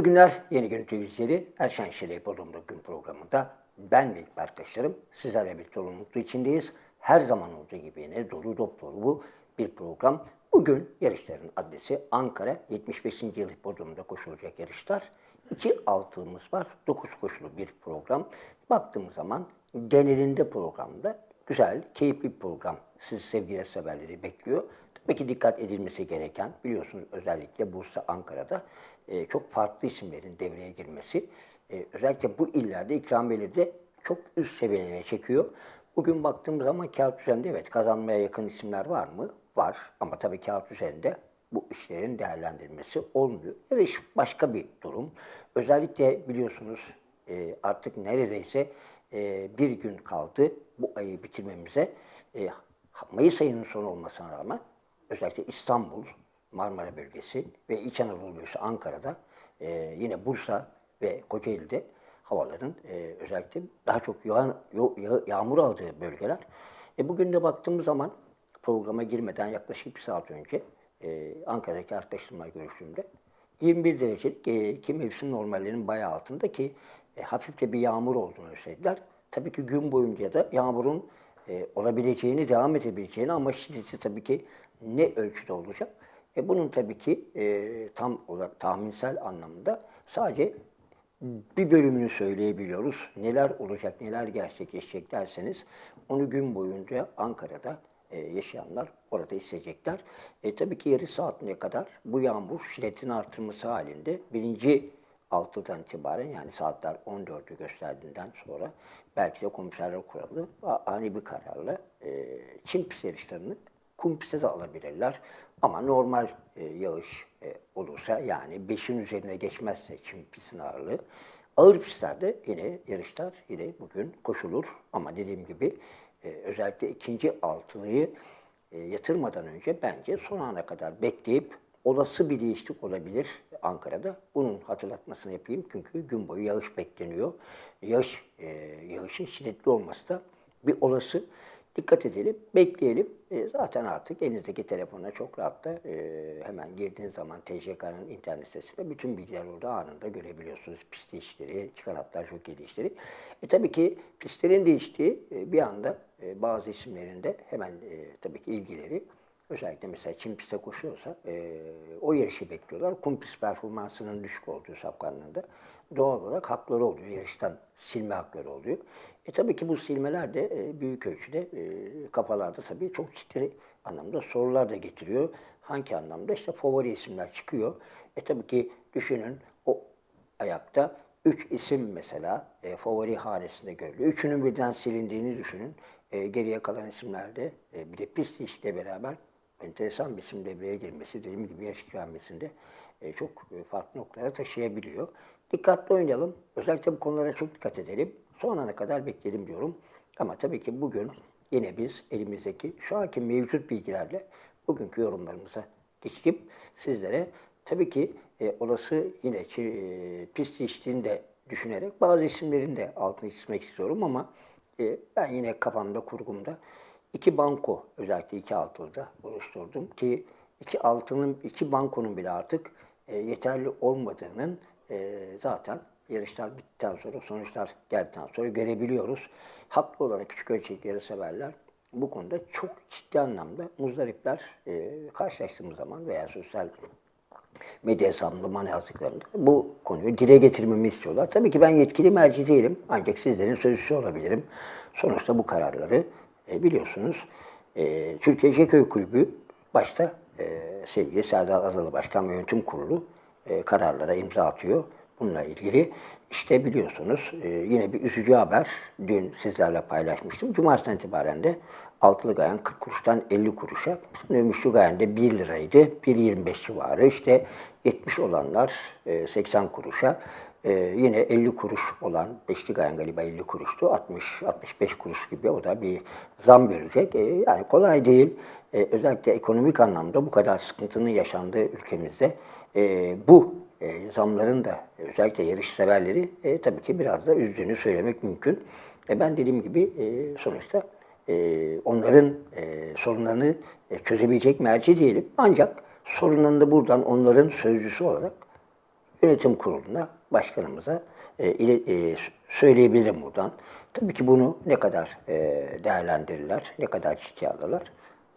Mutlu günler yeni gün temizleri Erşen Şelek Olumlu Gün programında ben ve ekip arkadaşlarım sizlerle birlikte olun mutlu içindeyiz. Her zaman olduğu gibi yine dolu dop dolu bir program. Bugün yarışların adresi Ankara 75. yıl hipodromunda koşulacak yarışlar. İki altımız var. Dokuz koşulu bir program. Baktığımız zaman genelinde programda güzel, keyifli bir program siz sevgili severleri bekliyor. Tabii ki dikkat edilmesi gereken, biliyorsunuz özellikle Bursa, Ankara'da e, çok farklı isimlerin devreye girmesi. E, özellikle bu illerde ikramiyeleri de çok üst seviyelere çekiyor. Bugün baktığımız zaman kağıt üzerinde evet kazanmaya yakın isimler var mı? Var ama tabii kağıt üzerinde bu işlerin değerlendirilmesi olmuyor. Yarış başka bir durum. Özellikle biliyorsunuz e, artık neredeyse bir gün kaldı bu ayı bitirmemize. Mayıs ayının sonu olmasına rağmen özellikle İstanbul, Marmara bölgesi ve İç Anadolu bölgesi Ankara'da e, yine Bursa ve Kocaeli'de havaların e, özellikle daha çok yağan, yağ- yağmur aldığı bölgeler. E, bugün de baktığımız zaman programa girmeden yaklaşık bir saat önce e, Ankara'daki arkadaşlarımla görüştüğümde 21 derecelik e, ki mevsim normallerinin bayağı altında ki e, hafif de bir yağmur olduğunu söylediler. Tabii ki gün boyunca da yağmurun e, olabileceğini, devam edebileceğini ama şiddeti tabii ki ne ölçüde olacak? E, bunun tabii ki e, tam olarak tahminsel anlamda sadece bir bölümünü söyleyebiliyoruz. Neler olacak, neler gerçekleşecek derseniz onu gün boyunca Ankara'da e, yaşayanlar orada hissedecekler. E, tabii ki yarı saatine kadar bu yağmur şiddetin artırması halinde birinci altıdan itibaren yani saatler 14'ü gösterdiğinden sonra belki de komiserler kuralı ani bir kararla e, Çin pist yarışlarını kum piste de alabilirler. Ama normal e, yağış e, olursa yani 5'in üzerine geçmezse Çin pistin ağırlığı ağır pistlerde yine yarışlar yine bugün koşulur. Ama dediğim gibi e, özellikle ikinci altılıyı e, yatırmadan önce bence son ana kadar bekleyip olası bir değişiklik olabilir Ankara'da. Bunun hatırlatmasını yapayım çünkü gün boyu yağış bekleniyor. Yağış, e, yağışın şiddetli olması da bir olası. Dikkat edelim, bekleyelim. E, zaten artık elinizdeki telefonla çok rahatla e, hemen girdiğiniz zaman TCK'nın internet sitesinde bütün bilgiler orada anında görebiliyorsunuz. Pist değişikleri, çıkan hatlar, jockey değişikleri. E, tabii ki pistlerin değiştiği e, bir anda e, bazı isimlerin de hemen e, tabii ki ilgileri Özellikle mesela Çin piste koşuyorsa e, o yarışı bekliyorlar. Kum pist performansının düşük olduğu safkanlığında doğal olarak hakları oluyor. Yarıştan silme hakları oluyor. E tabii ki bu silmeler de e, büyük ölçüde e, kafalarda tabii çok ciddi anlamda sorular da getiriyor. Hangi anlamda? İşte favori isimler çıkıyor. E tabii ki düşünün o ayakta üç isim mesela e, favori hanesinde görülüyor. Üçünün birden silindiğini düşünün. E, geriye kalan isimlerde e, bir de pist işle beraber enteresan bir isim devreye girmesi, dediğim gibi yaş ikramisinde e, çok e, farklı noktalara taşıyabiliyor. Dikkatli oynayalım. Özellikle bu konulara çok dikkat edelim. Son ana kadar bekleyelim diyorum. Ama tabii ki bugün yine biz elimizdeki şu anki mevcut bilgilerle bugünkü yorumlarımıza geçip sizlere tabii ki e, olası yine e, pist işliğini de düşünerek bazı isimlerin de altını çizmek istiyorum ama e, ben yine kafamda, kurgumda iki banko özellikle iki altılıda oluşturdum ki iki altının, iki bankonun bile artık e, yeterli olmadığının e, zaten yarışlar bittikten sonra, sonuçlar geldikten sonra görebiliyoruz. Haklı olarak küçük ölçekleri severler. Bu konuda çok ciddi anlamda muzdaripler e, karşılaştığımız zaman veya sosyal medya hesabında bana yazdıklarında bu konuyu dile getirmemi istiyorlar. Tabii ki ben yetkili merci değilim ancak sizlerin sözcüsü olabilirim. Sonuçta bu kararları e, biliyorsunuz e, Türkiye Jeköy Kulübü başta e, sevgili Serdar Azalı Başkan ve Yönetim Kurulu e, kararlara imza atıyor. Bununla ilgili işte biliyorsunuz e, yine bir üzücü haber dün sizlerle paylaşmıştım. Cumartesi'den itibaren de altılı gayan 40 kuruştan 50 kuruşa, gümüşlü gayan da 1 liraydı, 1.25 civarı. İşte 70 olanlar e, 80 kuruşa, e, yine 50 kuruş olan, beşli gayan galiba 50 kuruştu, 60-65 kuruş gibi o da bir zam görecek. E, yani kolay değil. Özellikle ekonomik anlamda bu kadar sıkıntının yaşandığı ülkemizde e, bu e, zamların da özellikle yarış severleri e, tabii ki biraz da üzdüğünü söylemek mümkün. E, ben dediğim gibi e, sonuçta e, onların e, sorunlarını e, çözebilecek merci değilim. Ancak sorunlarını da buradan onların sözcüsü olarak yönetim kuruluna, başkanımıza e, ile- e, söyleyebilirim buradan. Tabii ki bunu ne kadar e, değerlendirirler, ne kadar ciddiye alırlar.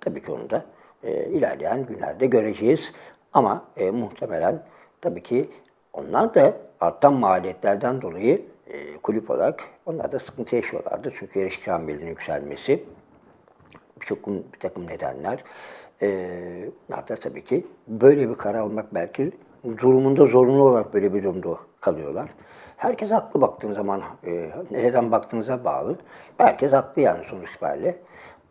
Tabii ki onu da e, ilerleyen günlerde göreceğiz. Ama e, muhtemelen tabii ki onlar da artan maliyetlerden dolayı e, kulüp olarak onlar da sıkıntı yaşıyorlardı. Çünkü yarış ikramiyelinin yükselmesi, birçok bir takım nedenler. Ee, bunlar da tabii ki böyle bir karar almak belki durumunda zorunlu olarak böyle bir durumda kalıyorlar. Herkes haklı baktığın zaman, e, nereden baktığınıza bağlı. Herkes haklı yani sonuç itibariyle.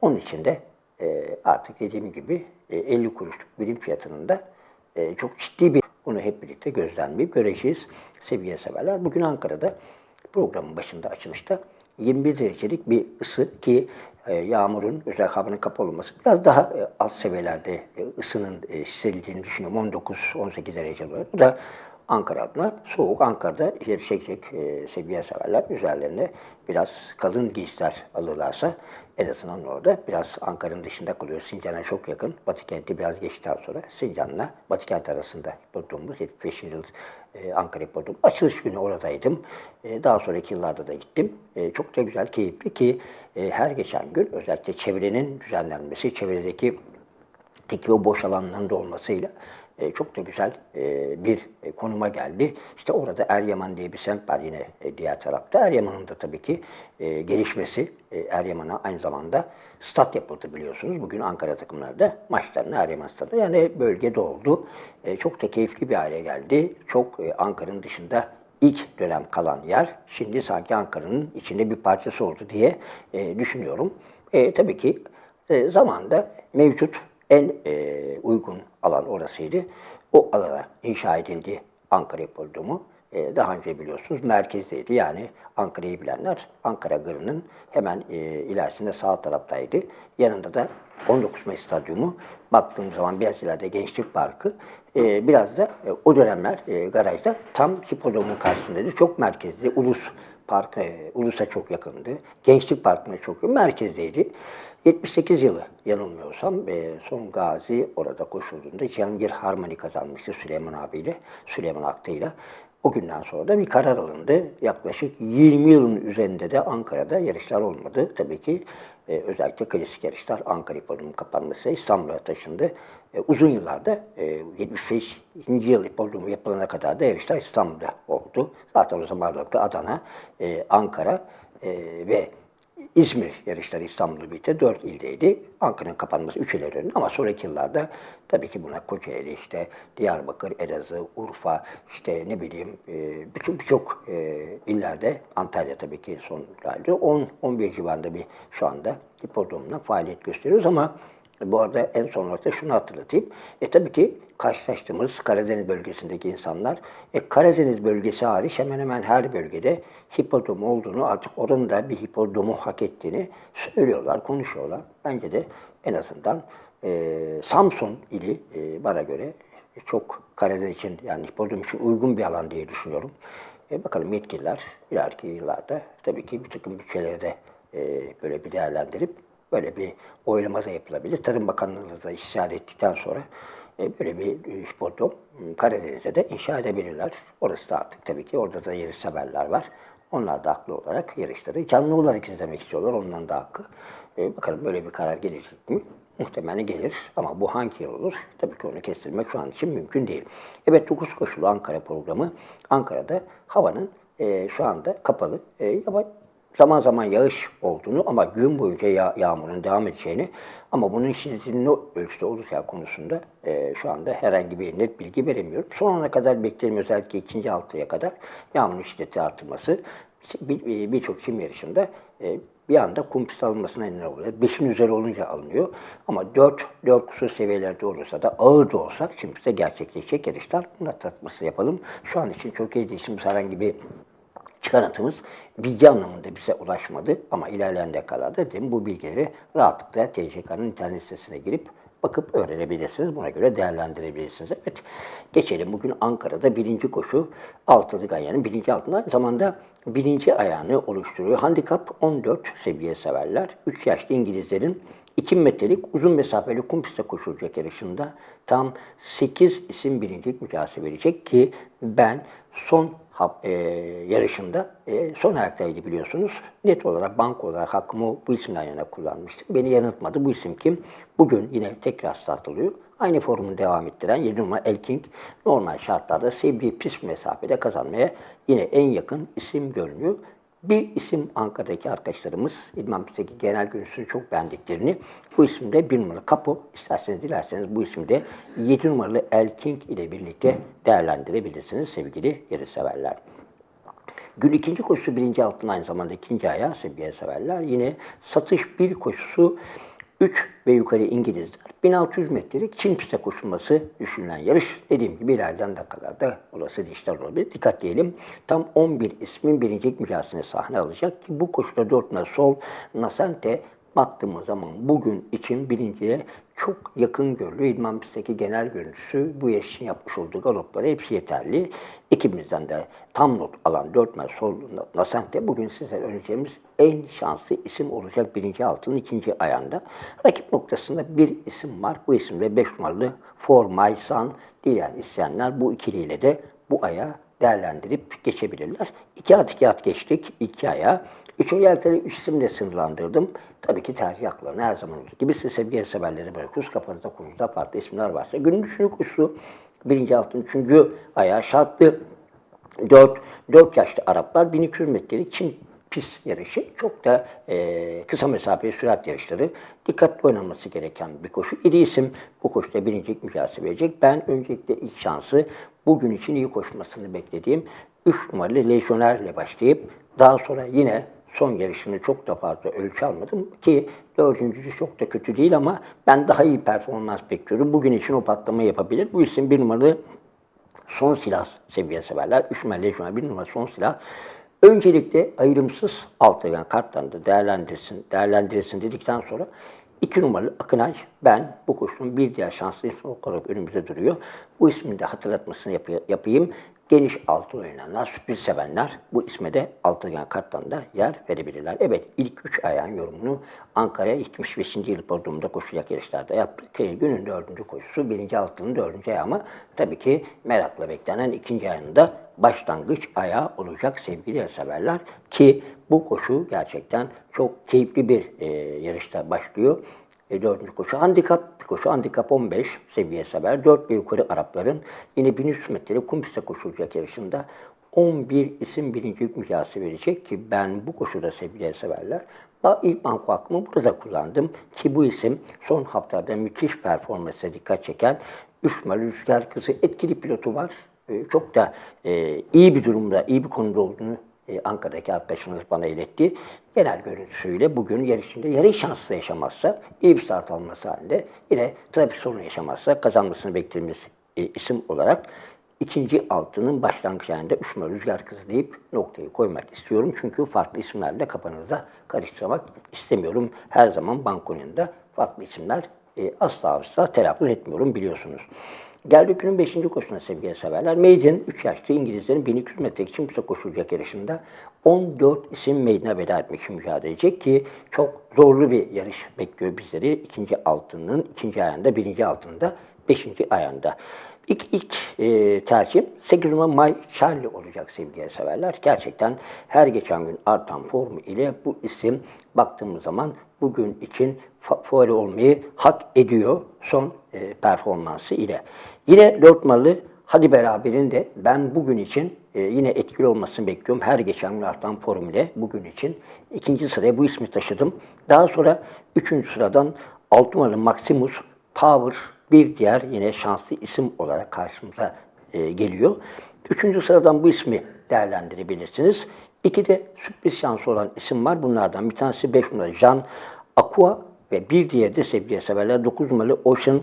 Onun için de e, artık dediğim gibi e, 50 kuruşluk birim fiyatının da e, çok ciddi bir bunu hep birlikte gözlemleyip göreceğiz sevgili severler. Bugün Ankara'da programın başında açılışta 21 derecelik bir ısı ki e, yağmurun özel havanın kapalı olması biraz daha e, alt seviyelerde e, ısının e, hissedildiğini düşünüyorum. 19-18 derece olarak. Bu da Ankara adına soğuk. Ankara'da çekecek e, seviye severler üzerlerine biraz kalın giysiler alırlarsa en azından orada biraz Ankara'nın dışında kalıyor. Sincan'a çok yakın. Batı kenti biraz geçtikten sonra Sincan'la Batı kent arasında bulduğumuz 75 yıl e, Ankara Hipodromu. Açılış günü oradaydım. E, daha sonraki yıllarda da gittim. E, çok da güzel, keyifli ki e, her geçen gün özellikle çevrenin düzenlenmesi, çevredeki teki ve boş alanların da olmasıyla e, çok da güzel e, bir e, konuma geldi. İşte orada Eryaman diye bir semt var yine e, diğer tarafta. Eryaman'ın da tabii ki gelişmesi, e, Eryaman'a aynı zamanda stat yapıldı biliyorsunuz. Bugün Ankara takımları da maçlarını Eryaman stadı yani bölgede oldu. Çok da keyifli bir hale geldi. Çok Ankara'nın dışında ilk dönem kalan yer şimdi sanki Ankara'nın içinde bir parçası oldu diye düşünüyorum. E, tabii ki e, zamanda mevcut en e, uygun alan orasıydı. O alana inşa edildi Ankara Hipodromu. E, daha önce biliyorsunuz merkezdeydi. Yani Ankara'yı bilenler Ankara Garı'nın hemen e, ilerisinde sağ taraftaydı. Yanında da 19 Mayıs Stadyumu. Baktığım zaman biraz ileride Gençlik Parkı. E, biraz da e, o dönemler e, garajda tam hipodromun karşısındaydı. Çok merkezli. Ulus Park, e, Ulus'a çok yakındı. Gençlik Parkı'na çok yakın. Merkezdeydi. 78 yılı yanılmıyorsam e, son gazi orada koşulduğunda Cihangir Harmony kazanmıştı Süleyman abiyle, Süleyman Aktı'yla. O günden sonra da bir karar alındı. Yaklaşık 20 yılın üzerinde de Ankara'da yarışlar olmadı. Tabii ki e, özellikle klasik yarışlar Ankara Hipodromu kapanması İstanbul'a taşındı. E, uzun yıllarda e, 75. yıl hipodromu yapılana kadar da yarışlar İstanbul'da oldu. Zaten o zamanlarda Adana, e, Ankara e, ve İzmir yarışları İstanbul'da birlikte dört ildeydi. Ankara'nın kapanması üç ile döndü ama sonraki yıllarda tabii ki buna Kocaeli, işte Diyarbakır, Elazığ, Urfa, işte ne bileyim e, birçok birçok e, illerde Antalya tabii ki son geldi. 10-11 civarında bir şu anda hipodromla faaliyet gösteriyoruz ama bu arada en son olarak da şunu hatırlatayım. E tabii ki karşılaştığımız Karadeniz bölgesindeki insanlar, e, Karadeniz bölgesi hariç hemen hemen her bölgede hipodrom olduğunu, artık oranın da bir hipodromu hak ettiğini söylüyorlar, konuşuyorlar. Bence de en azından e, Samsun ili e, bana göre çok Karadeniz için yani hipodrom için uygun bir alan diye düşünüyorum. E, bakalım yetkililer ileriki yıllarda tabii ki bir takım bütçeleri de e, böyle bir değerlendirip böyle bir oylama da yapılabilir. Tarım Bakanlığı da istişare ettikten sonra e, böyle bir e, hipodrom m, Karadeniz'e de inşa edebilirler. Orası da artık tabii ki orada da yarış severler var. Onlar da haklı olarak yarışları canlı olarak izlemek istiyorlar. Onların da hakkı. E, bakalım böyle bir karar gelecek mi? Muhtemelen gelir ama bu hangi yıl olur? Tabii ki onu kestirmek şu an için mümkün değil. Evet 9 koşulu Ankara programı. Ankara'da havanın e, şu anda kapalı. E, ama zaman zaman yağış olduğunu ama gün boyunca yağ, yağmurun devam edeceğini ama bunun şiddetinin ne ölçüde olacağı konusunda e, şu anda herhangi bir net bilgi veremiyorum. Son ana kadar beklerim özellikle ikinci haftaya kadar yağmurun şiddeti artırması bir- bir- birçok çim yarışında e, bir anda kum pisti alınmasına neden oluyor. Beşin üzeri olunca alınıyor. Ama dört, dört kusur seviyelerde olursa da ağır da olsa çim pistte gerçekleşecek yarışlar. Bunu hatırlatması yapalım. Şu an için çok iyi değil. Herhangi bir çıkarıntımız bilgi anlamında bize ulaşmadı ama ilerleyen dakikalarda dedim bu bilgileri rahatlıkla TCK'nın internet sitesine girip bakıp öğrenebilirsiniz. Buna göre değerlendirebilirsiniz. Evet, geçelim. Bugün Ankara'da birinci koşu altılı ganyanın birinci altında aynı zamanda birinci ayağını oluşturuyor. Handikap 14 seviye severler. 3 yaşlı İngilizlerin 2 metrelik uzun mesafeli kum pistte koşulacak yarışında tam 8 isim birincilik mücadele verecek ki ben son hap- e, yarışında e, son ayaktaydı biliyorsunuz. Net olarak bank olarak hakkımı bu isimden yana kullanmıştım. Beni yanıltmadı. Bu isim kim? Bugün yine tekrar startılıyor. Aynı formu devam ettiren 7 numara Elking normal şartlarda sevdiği pis mesafede kazanmaya yine en yakın isim görünüyor. Bir isim Ankara'daki arkadaşlarımız İdman Pistteki genel görüntüsünü çok beğendiklerini bu isimde bir numaralı Kapo isterseniz dilerseniz bu isimde 7 numaralı El King ile birlikte değerlendirebilirsiniz sevgili yarış severler. Gün ikinci koşusu birinci altın aynı zamanda ikinci ayağı sevgili severler. Yine satış bir koşusu 3 ve yukarı İngilizler. 1600 metrelik Çin piste koşulması düşünülen yarış. Dediğim gibi ilerleyen dakikalarda olası dişler olabilir. Dikkat diyelim. Tam 11 ismin birincilik mücadelesine sahne alacak ki bu koşuda 4 numara sol Nasante baktığımız zaman bugün için birinciye çok yakın görülüyor. İdman pistteki genel görüntüsü bu yarış için yapmış olduğu galoplara hepsi yeterli. Ekibimizden de tam not alan 4 numara sol Nasante bugün size önereceğimiz en şanslı isim olacak birinci altının ikinci ayağında. Rakip noktasında bir isim var. Bu isimde 5 numaralı For My Son diyen isteyenler bu ikiliyle de bu ayağı değerlendirip geçebilirler. İki at iki at geçtik. iki aya. Üçüncü elteri üç isimle sınırlandırdım. Tabii ki tercih haklarını her zaman olduğu gibi siz sevgili severleri bırakıyoruz. Kafanızda kurunuzda farklı isimler varsa. Günün üçüncü kuşu birinci altın üçüncü ayağı şartlı. Dört, dört yaşlı Araplar 1200 metrelik Çin pis yarışı. Çok da e, kısa mesafeli sürat yarışları. Dikkatli oynanması gereken bir koşu. İri isim bu koşuda birincilik mücadelesi verecek. Ben öncelikle ilk şansı bugün için iyi koşmasını beklediğim 3 numaralı Lejyoner'le başlayıp daha sonra yine son yarışını çok da fazla ölçü almadım ki dördüncüsü çok da kötü değil ama ben daha iyi performans bekliyorum. Bugün için o patlama yapabilir. Bu isim bir numaralı son silah seviye severler. 3 numara lejyoner, 1 numara son silah. Öncelikle ayrımsız alt yani kartlarında değerlendirsin, değerlendirilsin dedikten sonra 2 numaralı Akınay ben bu koşunun bir diğer şanslı isim olarak önümüzde duruyor. Bu ismin de hatırlatmasını yap- yapayım. Geniş altı oynayanlar, sürpriz sevenler bu isme de altıgen karttan da yer verebilirler. Evet ilk üç ayağın yorumunu Ankara'ya 75. yıl programında koşacak yarışlarda yaptık. Ki günün dördüncü koşusu birinci altının dördüncü ayağı ama tabii ki merakla beklenen ikinci ayında başlangıç ayağı olacak sevgili severler ki bu koşu gerçekten çok keyifli bir e, yarışta başlıyor. E, dördüncü koşu handikap, koşu handikap 15 seviye sever. 4 ve yukarı Arapların yine 1300 metre kum piste koşulacak yarışında 11 isim birincilik mücadelesi verecek ki ben bu koşuda sevgili severler ilk banko hakkımı burada kullandım ki bu isim son haftada müthiş performansa dikkat çeken 3 numaralı Rüzgar Kızı etkili pilotu var. E, çok da e, iyi bir durumda, iyi bir konuda olduğunu e, Ankara'daki arkadaşımız bana iletti. Genel görüntüsüyle bugün yarışında yarış şansı yaşamazsa, iyi bir start alması halinde yine trafik sorunu yaşamazsa kazanmasını beklediğimiz e, isim olarak ikinci altının başlangıç 3 numara Rüzgar Kızı deyip noktayı koymak istiyorum. Çünkü farklı isimlerle kafanıza karıştırmak istemiyorum. Her zaman bankonunda farklı isimler e, asla asla telaffuz etmiyorum biliyorsunuz. Geldik günün 5. koşusuna sevgili severler. Maiden 3 yaşlı İngilizlerin 1200 metre için piste koşulacak yarışında 14 isim Maiden'a veda etmek için mücadele edecek ki çok zorlu bir yarış bekliyor bizleri. İkinci altının ikinci ayağında, birinci altında, beşinci ayağında. İlk, ilk e, tercihim 8 numara My Charlie olacak sevgili severler. Gerçekten her geçen gün artan formu ile bu isim baktığımız zaman bugün için fa- favori olmayı hak ediyor son e, performansı ile. Yine 4 numaralı Hadi Beraber'in de ben bugün için e, yine etkili olmasını bekliyorum. Her geçen gün artan form ile bugün için. ikinci sıraya bu ismi taşıdım. Daha sonra üçüncü sıradan 6 numaralı Maximus Power bir diğer yine şanslı isim olarak karşımıza e, geliyor. Üçüncü sıradan bu ismi değerlendirebilirsiniz. İki de sürpriz şansı olan isim var. Bunlardan bir tanesi 5 numaralı Jean Aqua ve bir diğeri de sevgili severler 9 numaralı Ocean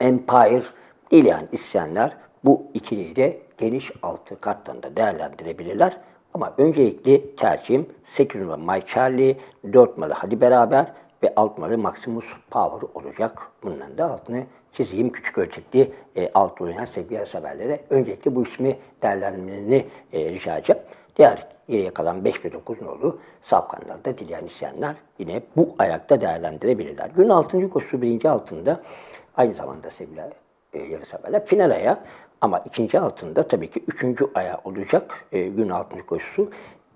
Empire dileyen isteyenler bu ikiliyi de geniş altı karttan da değerlendirebilirler. Ama öncelikli tercihim 8 numara My Charlie, 4 numaralı Hadi Beraber ve 6 numaralı Maximus Power olacak. Bunların da altını çizeyim. Küçük ölçekli e, alt oynayan sevgili severlere öncelikle bu ismi değerlendirmelerini e, rica edeceğim. Diğer geriye kalan 5 ve 9 nolu safkanları da dileyen isteyenler yine bu ayakta değerlendirebilirler. Gün 6. koşusu birinci altında aynı zamanda sevgili e, yarışseverler final ayağı ama ikinci altında tabii ki üçüncü ayağı olacak e, gün 6. koşusu.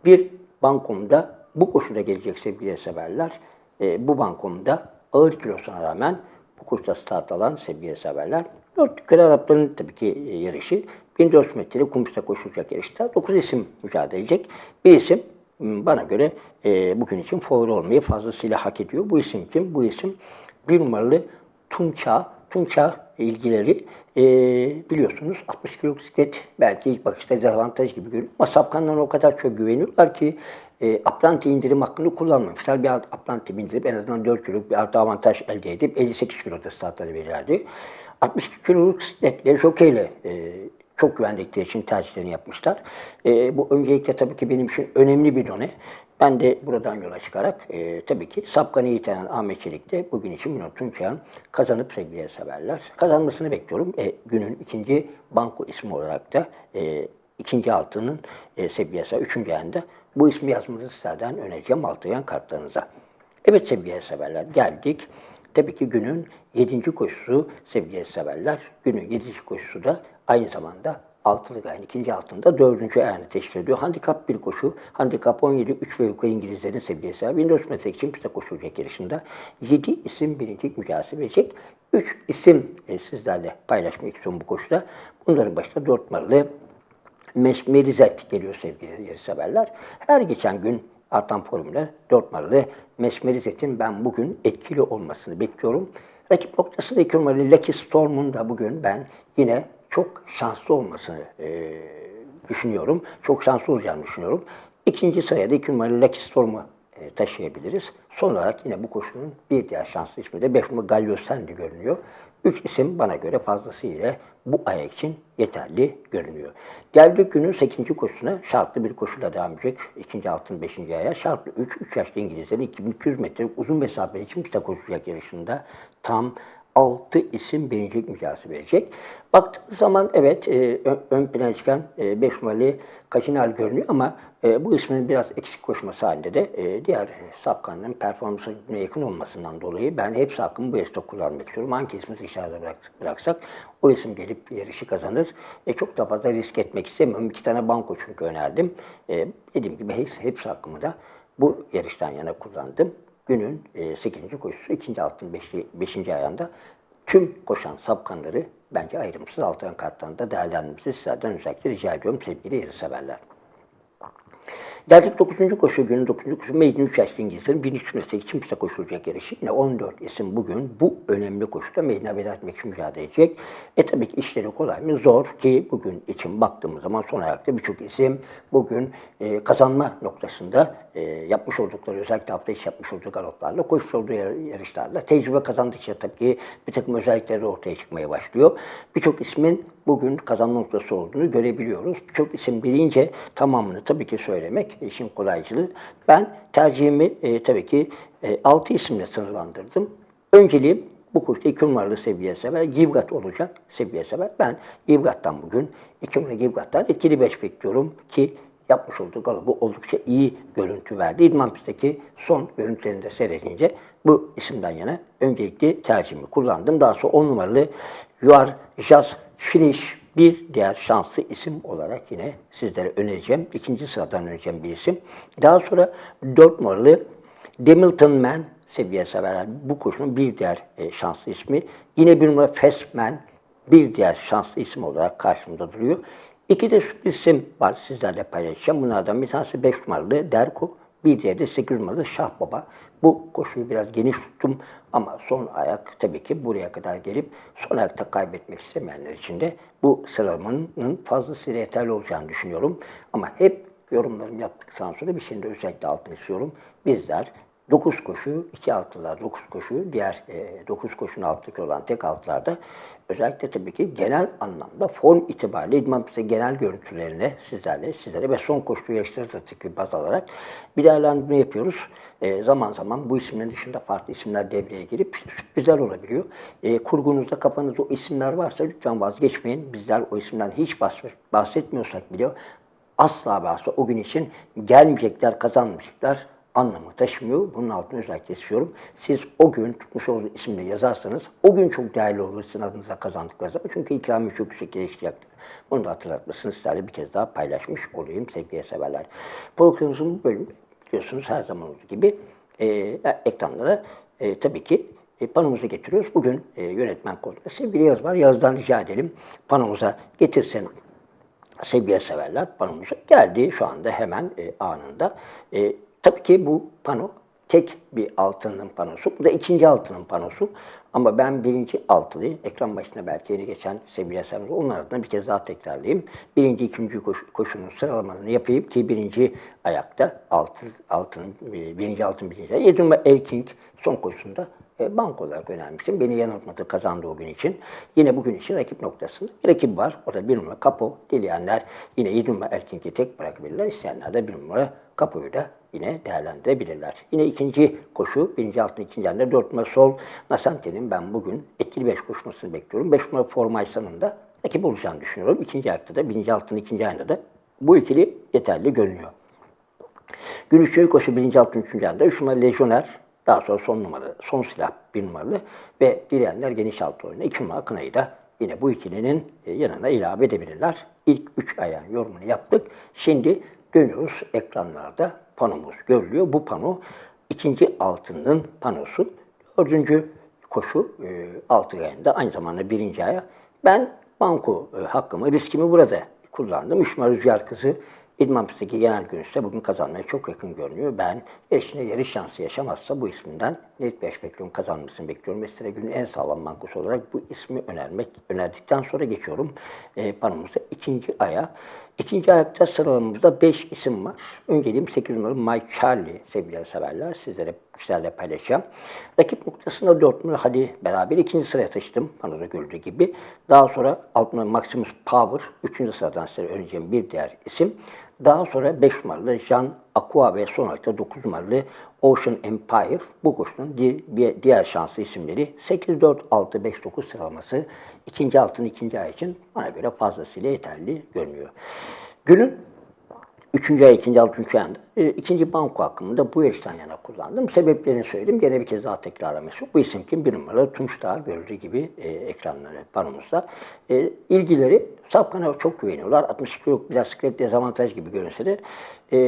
Bir bankomda bu koşuda gelecek sevgili severler. E, bu bankomda ağır kilosuna rağmen bu koşuda start alan sevgili severler. Kere Arapların tabii ki e, yarışı. 1400 metreli kumpusta koşulacak yarışta 9 isim mücadele edecek. Bir isim m, bana göre e, bugün için favori olmayı fazlasıyla hak ediyor. Bu isim kim? Bu isim bir numaralı Tunça. Tunça ilgileri e, biliyorsunuz 60 kilo bisiklet belki ilk bakışta dezavantaj gibi görünüyor. Ama sapkanlarına o kadar çok güveniyorlar ki e, apranti indirim hakkını kullanmamışlar. Bir apranti indirip en azından 4 kiloluk bir artı avantaj elde edip 58 kiloda startları verirlerdi. 62 kiloluk bisikletleri jokeyle e, çok güvendikleri için tercihlerini yapmışlar. E, bu öncelikle tabii ki benim için önemli bir done. Ben de buradan yola çıkarak e, tabii ki Sapkan'ı yitenen Ahmet Çelik de bugün için Münir Tunçay'ın kazanıp sevgiye severler. Kazanmasını bekliyorum. E, günün ikinci banko ismi olarak da e, ikinci altının e, seviyesi, üçüncü ayında bu ismi yazmanızı sizlerden önereceğim altı yan kartlarınıza. Evet sevgili severler geldik. Tabii ki günün yedinci koşusu sevgili severler. Günün yedinci koşusu da aynı zamanda altılık ayın ikinci altında dördüncü ayını teşkil ediyor. Handikap bir koşu. Handikap 17, 3 ve yukarı İngilizlerin seviyesi. 1400 metre için piste koşulacak yarışında 7 isim birincilik mücadelesi verecek. 3 isim e, sizlerle paylaşmak istiyorum bu koşuda. Bunların başında 4 numaralı Mesmerizet geliyor sevgili yarışseverler. Her geçen gün artan formüle 4 numaralı Mesmerizet'in ben bugün etkili olmasını bekliyorum. Rakip noktasında 2 numaralı Lucky Storm'un da bugün ben yine çok şanslı olmasını e, düşünüyorum. Çok şanslı olacağını düşünüyorum. İkinci sırada 2 numaralı Lucky Storm'u e, taşıyabiliriz. Son olarak yine bu koşunun bir diğer şanslı ismi de 5 numaralı Galio Sandy görünüyor. Üç isim bana göre fazlasıyla bu ayak için yeterli görünüyor. Geldik günün 8. koşusuna şartlı bir koşuyla devam edecek. İkinci altın 5. aya şartlı 3, 3 yaşlı İngilizlerin 2200 metre uzun mesafe için piste koşacak yarışında tam 6 isim birincilik mücadelesi verecek. Baktığımız zaman evet e, ön, ön plana çıkan 5 e, numaralı Kaşinal görünüyor ama e, bu ismin biraz eksik koşması halinde de e, diğer sapkanların performansına yakın olmasından dolayı ben hepsi hakkımı bu yarışta kullanmak istiyorum. Hangi ismi dışarıda bırak, bıraksak o isim gelip yarışı kazanır. E, çok da fazla risk etmek istemiyorum. İki tane banko çünkü önerdim. E, dediğim gibi hepsi, hepsi hakkımı da bu yarıştan yana kullandım. Günün e, 8. koşusu, ikinci altın 5. ayağında tüm koşan sapkanları bence ayrımsız altın kartlarında değerlendirmesi sizlerden özellikle rica ediyorum sevgili yarış severler. Geldik 9. koşu günü 9. koşu 3 yaşlı İngilizlerin 1300 metre için piste koşulacak yarışı. Yine 14 isim bugün bu önemli koşuda meydana veda etmek için mücadele edecek. E tabii ki işleri kolay mı? Zor ki bugün için baktığımız zaman son ayakta birçok isim bugün e, kazanma noktasında e, yapmış oldukları özellikle hafta içi yapmış olduğu galoplarla, koşmuş olduğu yarışlarla tecrübe kazandıkça tabii ki bir takım özellikleri ortaya çıkmaya başlıyor. Birçok ismin bugün kazanma noktası olduğunu görebiliyoruz. Birçok isim bilince tamamını tabii ki söylemek işin kolaycılığı. Ben tercihimi e, tabii ki e, 6 isimle sınırlandırdım. Önceliğim bu koşuda iki numaralı seviye sever, Givgat olacak seviye sever. Ben Givgat'tan bugün iki numaralı Givgat'tan etkili beş bekliyorum ki yapmış olduğu galobu oldukça iyi görüntü verdi. İdman pistteki son görüntülerinde seyredince bu isimden yana öncelikli tercihimi kullandım. Daha sonra 10 numaralı Yuar Jazz Finish bir diğer şanslı isim olarak yine sizlere önereceğim. İkinci sıradan önereceğim bir isim. Daha sonra 4 numaralı Demilton Man seviye severler. Bu koşunun bir diğer e, şanslı ismi. Yine bir numara Fastman bir diğer şanslı isim olarak karşımda duruyor. İki de isim var sizlerle paylaşacağım. Bunlardan bir tanesi 5 numaralı Derko, bir diğeri de 8 numaralı Şah Baba. Bu koşuyu biraz geniş tuttum ama son ayak tabii ki buraya kadar gelip son ayakta kaybetmek istemeyenler için de bu sıralamanın fazlasıyla yeterli olacağını düşünüyorum. Ama hep yorumlarımı yaptıktan sonra bir şeyin de özellikle altını istiyorum. Bizler 9 koşu, 2 altılar 9 koşu, diğer e, 9 koşunun alttaki olan tek altılarda özellikle tabii ki genel anlamda form itibariyle idman pisti genel görüntülerine sizlerle, sizlere ve son koşu yarışları da baz alarak bir değerlendirme yapıyoruz. E, zaman zaman bu isimlerin dışında farklı isimler devreye girip sürprizler olabiliyor. E, kurgunuzda kafanızda o isimler varsa lütfen vazgeçmeyin. Bizler o isimden hiç bahsetmiyorsak bile asla ve asla o gün için gelmeyecekler, kazanmayacaklar anlamı taşımıyor. Bunun altını özellikle istiyorum. Siz o gün tutmuş olduğunuz isimle yazarsanız o gün çok değerli olur sizin adınıza kazandıkları zaman. Çünkü ikramiye çok yüksek gelişecektir. Bunu da hatırlatmasını sizlerle bir kez daha paylaşmış olayım sevgili severler. Programımızın bu bölümü biliyorsunuz her zaman olduğu gibi e, ekranlara e, tabii ki e, panomuzu getiriyoruz. Bugün e, yönetmen kolunda sevgili Yağız var. Yağız'dan rica edelim panomuza getirsin sevgili severler panomuza geldi şu anda hemen e, anında. E, tabii ki bu pano tek bir altının panosu. Bu da ikinci altının panosu. Ama ben birinci altılıyı ekran başına belki yeni geçen sevgili severler onlar adına bir kez daha tekrarlayayım. Birinci, ikinci koş, koşunun sıralamalarını yapayım ki birinci ayakta altı, altının, e, birinci altın birinci ayak. Yedin ve Elking son koşusunda e, bank olarak önermiştim. Beni yanıltmadı kazandı o gün için. Yine bugün için rakip noktasında rakip var. O da bir numara Kapo. Dileyenler yine 7 numara Erkink'i tek bırakabilirler. İsteyenler de bir numara Kapo'yu da yine değerlendirebilirler. Yine ikinci koşu, birinci altın ikinci yerinde dört numara Sol Nasante'nin ben bugün etkili beş koşmasını bekliyorum. Beş numara Formaysan'ın da rakip olacağını düşünüyorum. İkinci ayakta da, birinci altın ikinci ayında da bu ikili yeterli görünüyor. Gün üçüncü koşu birinci altın üçüncü ayında üç numara Lejyoner, daha sonra son numara, son silah bir numaralı ve dileyenler geniş altı oyunu. iki numara Kınay'ı da yine bu ikilinin e, yanına ilave edebilirler. İlk üç ayağın yorumunu yaptık. Şimdi dönüyoruz ekranlarda panomuz görülüyor. Bu pano ikinci altının panosu. Dördüncü koşu e, altı ayında aynı zamanda birinci aya. Ben banko e, hakkımı, riskimi burada kullandım. Numara Rüzgar Kızı İdman pistteki genel görüşte bugün kazanmaya çok yakın görünüyor. Ben eşine yarış şansı yaşamazsa bu isminden net bir bekliyorum, kazanmasını bekliyorum. Mesela günün en sağlam bankosu olarak bu ismi önermek, önerdikten sonra geçiyorum e, panomıza ikinci aya. İkinci ayakta sıralamamızda 5 isim var. Önceliğim 8 numaralı Mike Charlie sevgili severler. Sizlere sizlerle paylaşacağım. Rakip noktasında 4 numara hadi beraber ikinci sıraya taşıdım. Panoda gördüğü gibi. Daha sonra 6 numara Maximus Power. Üçüncü sıradan size önereceğim bir diğer isim. Daha sonra 5 numaralı Jean Aqua ve son olarak 9 numaralı Ocean Empire bu koşunun diğer şanslı isimleri 8, 4, 6, 5, 9 sıralaması ikinci altın ikinci ay için bana göre fazlasıyla yeterli görünüyor. Günün Üçüncü ay, ikinci ay, üçüncü ayında e, ikinci banko hakkında bu yarıştan yana kullandım. Sebeplerini söyledim. Gene bir kez daha tekrarlamış. Bu isim kim? Bir numaralı Tunç Dağ görüldüğü gibi e, ekranları panomuzda. E, ilgileri Safkan'a çok güveniyorlar. 62 kiloluk biraz siklet dezavantaj gibi görünse de e,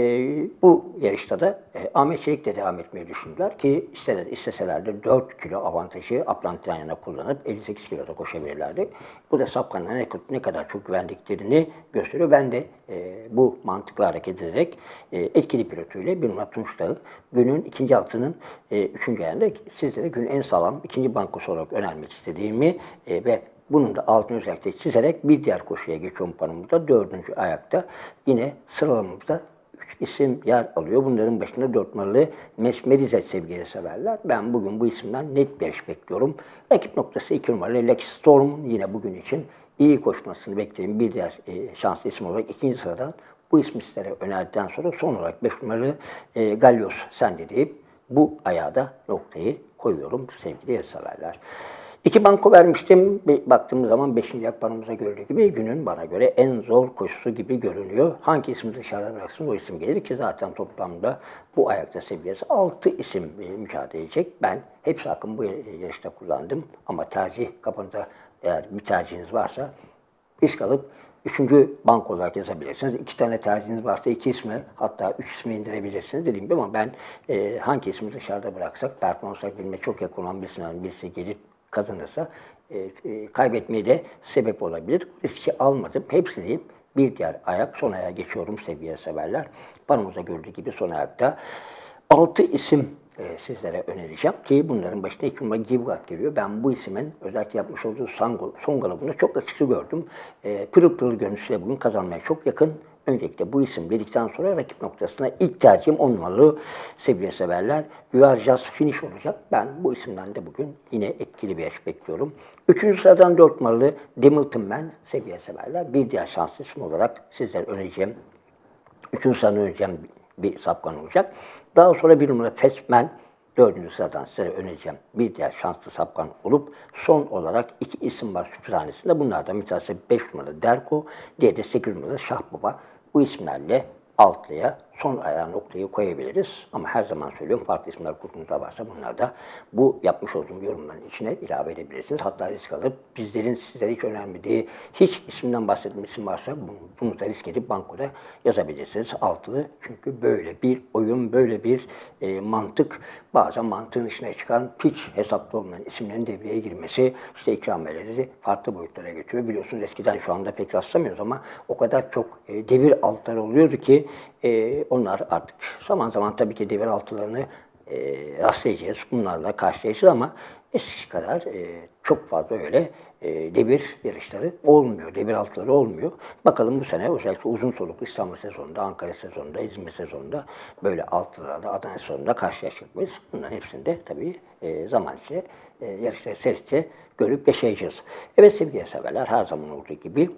bu yarışta da e, Ahmet Çelik de devam etmeyi düşündüler ki isteseler, isteseler de 4 kilo avantajı Atlantik'ten yana kullanıp 58 kiloda koşabilirlerdi. Bu da Safkan'a ne, ne kadar çok güvendiklerini gösteriyor. Ben de e, bu mantıkla hareket ederek e, etkili pilotuyla bir numara Tunç Dağı günün ikinci altının e, üçüncü ayında sizlere günün en sağlam ikinci bankosu olarak önermek istediğimi e, ve bunun da altını özellikle çizerek bir diğer koşuya geçiyorum panomuzda. Dördüncü ayakta yine sıralamamızda üç isim yer alıyor. Bunların başında dört numaralı Mesmerize sevgili severler. Ben bugün bu isimden net bir iş bekliyorum. Rakip noktası iki numaralı Lex Storm yine bugün için iyi koşmasını beklerim. Bir diğer e, şanslı isim olarak ikinci sıradan bu ismi sizlere önerdikten sonra son olarak 5 numaralı e, Galyos sende deyip bu ayağa da noktayı koyuyorum sevgili yarışseverler. İki banko vermiştim. Baktığımız zaman 5. yakpanımıza gördüğü gibi günün bana göre en zor koşusu gibi görünüyor. Hangi isim dışarıda bıraksın o isim gelir ki zaten toplamda bu ayakta seviyesi 6 isim e, mücadele edecek. Ben hepsi hakkımı bu yarışta kullandım ama tercih kafanızda eğer bir tercihiniz varsa risk alıp Üçüncü bank olarak yazabilirsiniz. İki tane tercihiniz varsa iki ismi hatta üç ismi indirebilirsiniz dediğim gibi ama ben e, hangi ismi dışarıda bıraksak performans bilme çok yakın olan birisinden birisi gelip kazanırsa e, e, kaybetmeye de sebep olabilir. Riski almadım. Hepsi deyip bir diğer ayak son ayağa geçiyorum sevgili severler. Panomuza gördüğü gibi son ayakta altı isim e, sizlere önereceğim ki bunların başında ilk numara Givgat geliyor. Ben bu isimin özellikle yapmış olduğu son, galabını çok açıkça gördüm. E, pırıl pırıl görüntüsüyle bugün kazanmaya çok yakın. Öncelikle bu isim dedikten sonra rakip noktasına ilk tercihim 10 numaralı sevgili severler. Güvercaz finish olacak. Ben bu isimden de bugün yine etkili bir yaş bekliyorum. Üçüncü sıradan 4 numaralı Dimilton Man sevgili severler. Bir diğer şanslı isim olarak sizlere önereceğim. Üçüncü sıradan önereceğim bir sapkan olacak. Daha sonra bir numara Fesmen, dördüncü sıradan size önereceğim bir diğer şanslı sapkan olup son olarak iki isim var sürprizhanesinde. Bunlardan bir tanesi 5 numaralı Derko, diğeri de 8 numaralı Şahbaba. Bu isimlerle altlıya son ayağı noktayı koyabiliriz. Ama her zaman söylüyorum farklı isimler kurduğunuzda varsa bunlar da bu yapmış olduğum yorumların içine ilave edebilirsiniz. Hatta risk alıp bizlerin sizlere hiç önemli değil. Hiç isimden bahsettiğim isim varsa bunu, bunu da risk edip bankoda yazabilirsiniz. Altılı çünkü böyle bir oyun, böyle bir e, mantık bazen mantığın içine çıkan hiç hesaplı olmayan isimlerin devreye girmesi işte ikramiyeleri farklı boyutlara götürüyor. Biliyorsunuz eskiden şu anda pek rastlamıyoruz ama o kadar çok e, devir altları oluyordu ki e, onlar artık zaman zaman tabii ki devir altılarını e, rastlayacağız. Bunlarla karşılaşacağız ama eskisi kadar e, çok fazla öyle e, devir yarışları olmuyor. Devir altıları olmuyor. Bakalım bu sene özellikle uzun soluklu İstanbul sezonunda, Ankara sezonunda, İzmir sezonunda böyle altılarda, Adana sezonunda karşılaşacak mıyız? Bunların hepsinde tabii e, zaman içinde e, yarışları sesçe görüp yaşayacağız. Evet sevgili severler her zaman olduğu gibi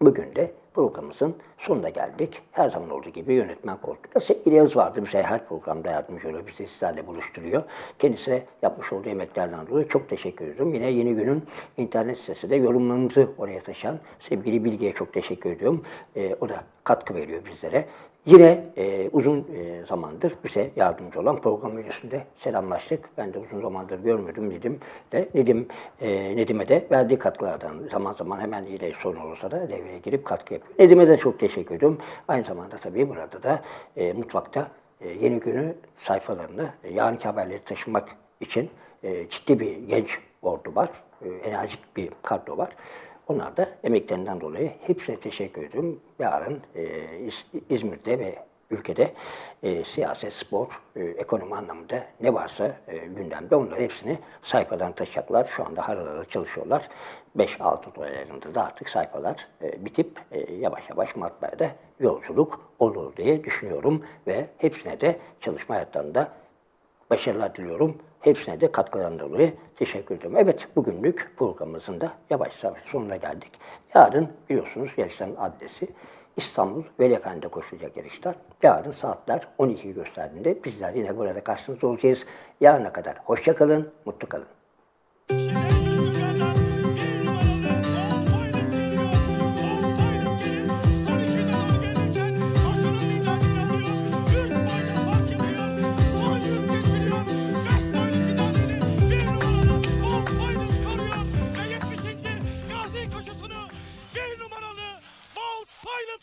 Bugün de programımızın sonuna geldik. Her zaman olduğu gibi yönetmen koltuğunda sevgili Yağız vardı. Bize her programda yardımcı oluyor. Bizi sizlerle buluşturuyor. Kendisine yapmış olduğu emeklerden dolayı çok teşekkür ediyorum. Yine Yeni Gün'ün internet sitesi de yorumlarımızı oraya taşıyan sevgili Bilge'ye çok teşekkür ediyorum. Ee, o da katkı veriyor bizlere. Yine e, uzun e, zamandır bize yardımcı olan program üyesinde selamlaştık. Ben de uzun zamandır görmedim Nedim de. Nedim, e, Nedim'e de verdiği katkılardan zaman zaman hemen yine sorun olursa da devreye girip katkı yapıyor. Nedim'e de çok teşekkür ediyorum. Aynı zamanda tabii burada da e, mutfakta e, yeni günü sayfalarını, e, yarınki haberleri taşımak için e, ciddi bir genç ordu var. E, enerjik bir kadro var. Onlar da emeklerinden dolayı hepsine teşekkür ediyorum. Yarın e, İz- İzmir'de ve ülkede e, siyaset, spor, e, ekonomi anlamında ne varsa e, gündemde onları hepsini sayfadan taşıyacaklar. Şu anda harıl çalışıyorlar. 5-6 dolarlarında da artık sayfalar e, bitip e, yavaş yavaş matbaada yolculuk olur diye düşünüyorum. Ve hepsine de çalışma hayatlarında başarılar diliyorum. Hepsine de katkılarından dolayı teşekkür ediyorum. Evet, bugünlük programımızın da yavaş yavaş sonuna geldik. Yarın biliyorsunuz yarışların adresi İstanbul Veli Efendi'de koşulacak yarışlar. Yarın saatler 12'yi gösterdiğinde bizler yine burada karşınızda olacağız. Yarına kadar hoşça kalın, mutlu kalın.